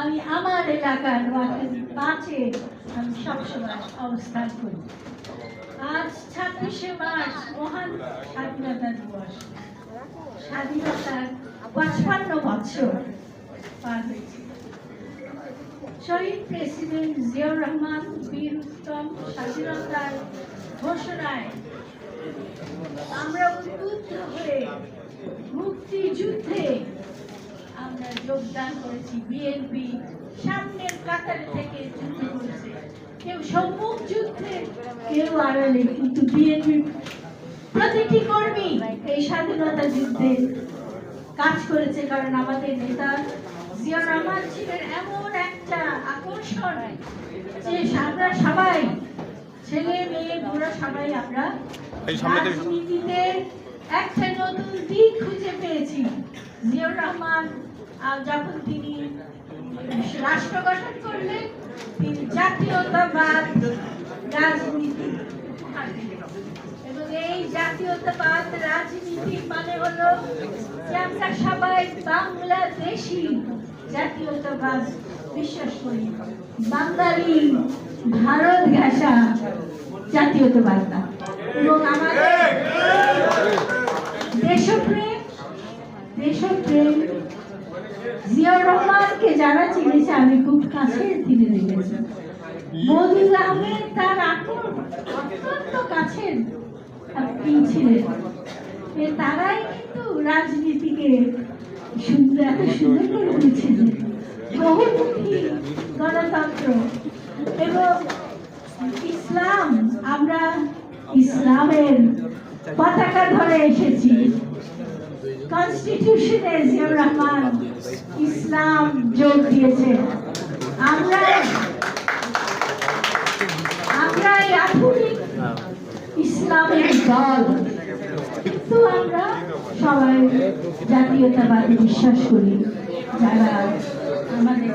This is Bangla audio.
আমি আমার এলাকার পাঁচে আমি সবসময় অবস্থান করি। আজ ছাব্বিশে মার্চ, মহান স্বাধীনতা দিবস। স্বাধীনতার পঁচপান্ন বছর পার হয়েছে। শহীদ প্রেসিডেন্ট জিয়াউর রহমান বীর উত্তম স্বাধীনতার ঘোষণায় আমরা উদ্বুদ্ধ হয়ে মুক্তিযুদ্ধে যোগদান করেছি বিএনপি সামনের কাতার থেকে যুদ্ধ করেছে। কেউ সম্মুখ যুদ্ধে কেউ আড়ালে। কিন্তু বিএনপি প্রতিটি কর্মী এই স্বাধীনতা যুদ্ধে কাজ করেছে কারণ আমাদের নেতা জিয়াউর রহমান ছিলেন এমন একটা আকর্ষণ যে আমরা সবাই ছেলে মেয়ে বুড়ো সবাই আমরা রাজনীতিতে একটা নতুন দিক খুঁজে পেয়েছি। জিয়াউর রহমান যখন তিনি রাষ্ট্র গঠন করলেন, তিনি জাতীয়তাবাদ রাজনীতি এবং এই জাতীয়তাবাদ রাজনীতি মানে হলো যে আমরা সবাই বাংলাদেশি জাতীয়তাবাদ বিশ্বাস করি। বাঙালি, ভারত ঘেঁষা জাতীয়তাবাদ এবং আমাদের দেশপ্রেম দেশপ্রেম জিয়াউর রহমানকে যারা চিনেছে, আমি খুব কাছের থেকে দেখেছি। আহমেদ তার অত্যন্ত ছিলেন তারাই কিন্তু রাজনীতিকে সুন্দর, এত সুন্দর করে বহুমুখী গণতন্ত্র এবং ইসলাম, আমরা ইসলামের পতাকা ধরে এসেছি। কনস্টিটিউশনে জিয়াউর রহমান ইসলাম যোগ দিয়েছে। আমরা আমরা এই আধুনিক ইসলামের দল। কিন্তু আমরা সবাই জাতীয়তাবাদে বিশ্বাস করি, যারা আমাদের